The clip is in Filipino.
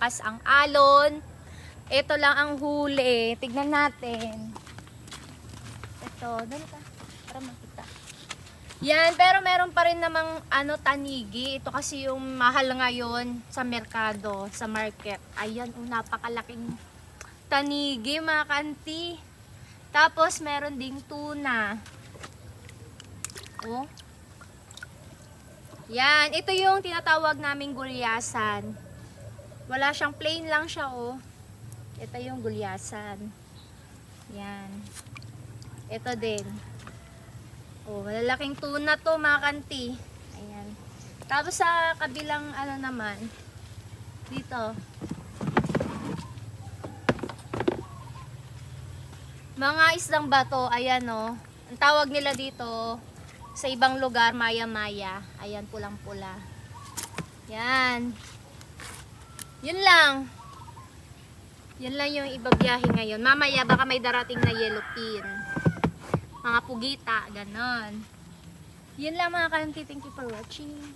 Pas ang alon. Ito lang ang huli. Tignan natin. Ito, dali ka. Para makita. Yan, pero meron pa rin namang ano, tanigi. Ito kasi yung mahal ngayon sa merkado, sa market. Ayan, oh, napakalaking tanigi, mga kanti. Tapos, meron ding tuna. Oh. Yan, ito yung tinatawag naming gulyasan. Wala siyang plain lang siya, oh. Ito yung gulyasan. Yan. Ito din. Oh, malalaking tuna to, mga kanti. Ayan. Tapos sa kabilang ano naman, dito. Mga islang bato, ayan oh. Ang tawag nila dito, sa ibang lugar, maya-maya. Ayan, pulang-pula. Yan. Yun lang. Yan lang yung ibabiyahe ngayon. Mamaya baka may darating na yellow pin. Mga pugita, ganon. Yun lang mga kanti. Thank you for watching.